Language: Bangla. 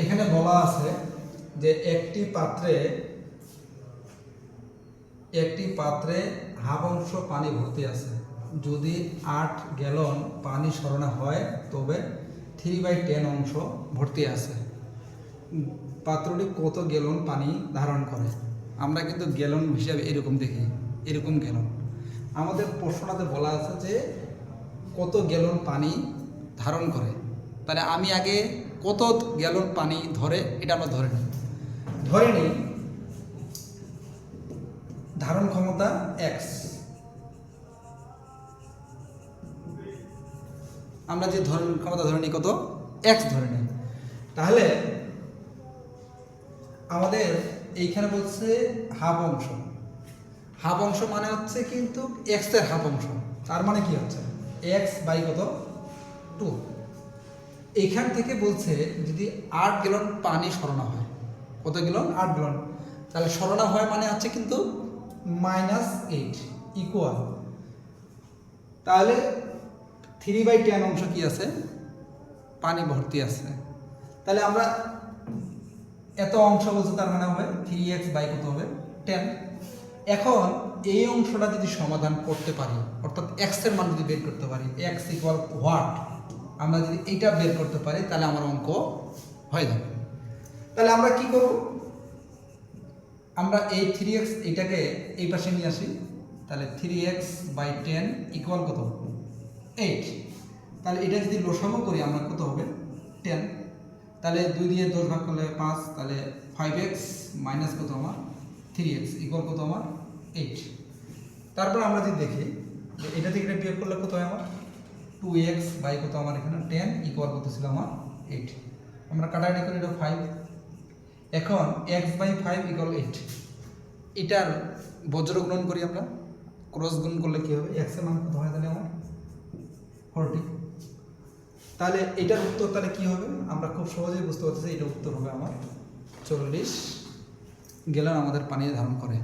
এখানে বলা আছে যে একটি পাত্রে একটি পাত্রে হাফ অংশ পানি ভর্তি আছে। যদি আট গ্যালন পানি সরানো হয়, তবে থ্রি বাই টেন অংশ ভর্তি আছে। পাত্রটি কত গ্যালন পানি ধারণ করে? আমরা কিন্তু গ্যালন হিসাবে এরকম দেখি, এরকম গ্যালন। আমাদের প্রশ্নটাতে বলা আছে যে কত গ্যালন পানি ধারণ করে? তাহলে আমি আগে কত গ্যালন পানি ধরে এটা আমরা ধরে নিই ধরে নিই। ধারণ ক্ষমতা এক্স আমরা যে ধারণ ক্ষমতা ধরে নিই কত? এক্স ধরে নিই। তাহলে আমাদের এইখানে বলছে হাফ অংশ। হাফ অংশ মানে হচ্ছে কিন্তু এক্সের হাফ অংশ। তার মানে কি হচ্ছে? এক্স বাই কত? টু এইখান থেকে বলছে যদি আট গ্যালন পানি সরানো হয়। কত গ্যালন? আট গ্যালন। তাহলে সরানো হয় মানে হচ্ছে কিন্তু মাইনাস এইট ইকুয়াল তাহলে থ্রি বাই টেন অংশ কি আছে? পানি ভর্তি আছে। তাহলে আমরা এত অংশ বলছে তার মানে হবে থ্রি এক্স বাই কত হবে? টেন এখন এই অংশটা যদি সমাধান করতে পারি, অর্থাৎ এক্সের মান যদি বের করতে পারি এক্স ইকুয়াল হোয়াট আমরা যদি এইটা বের করতে পারি, তাহলে আমার অঙ্ক হয়ে যাবে। তাহলে আমরা কি করব? আমরা এই থ্রি এক্স এইটাকে এই পাশে নিয়ে আসি, তাহলে three x by ten equal কত এইট তাহলে এটা যদি লসাগু করি, আমরা কত হবে? টেন তাহলে দুই দিয়ে দশ ভাগ করলে পাঁচ, তাহলে ফাইভ এক্স মাইনাস কত আমার? থ্রি এক্স ইকুয়াল কত আমার? এইট তারপর আমরা যদি দেখি এটা থেকে এটা বিয়োগ করলে কত হয় আমার? টু এক্স বাই কত আমার এখানে? টেন ইকুয়াল কত ছিল আমার? এইট আমরা কাটাকাটি করি, এটা ফাইভ এখন x by five equal eight এটার বজ্র গুণন করি আমরা। ক্রস গুণ করলে কী হবে? এক্সের মান কত হয় তাহলে আমার? ফোরটি তাহলে এটার উত্তর তাহলে কী হবে? আমরা খুব সহজেই বুঝতে পারতেছি এটার উত্তর হবে আমার। চল্লিশ। গেলেন আমাদের পানি ধারণ করে।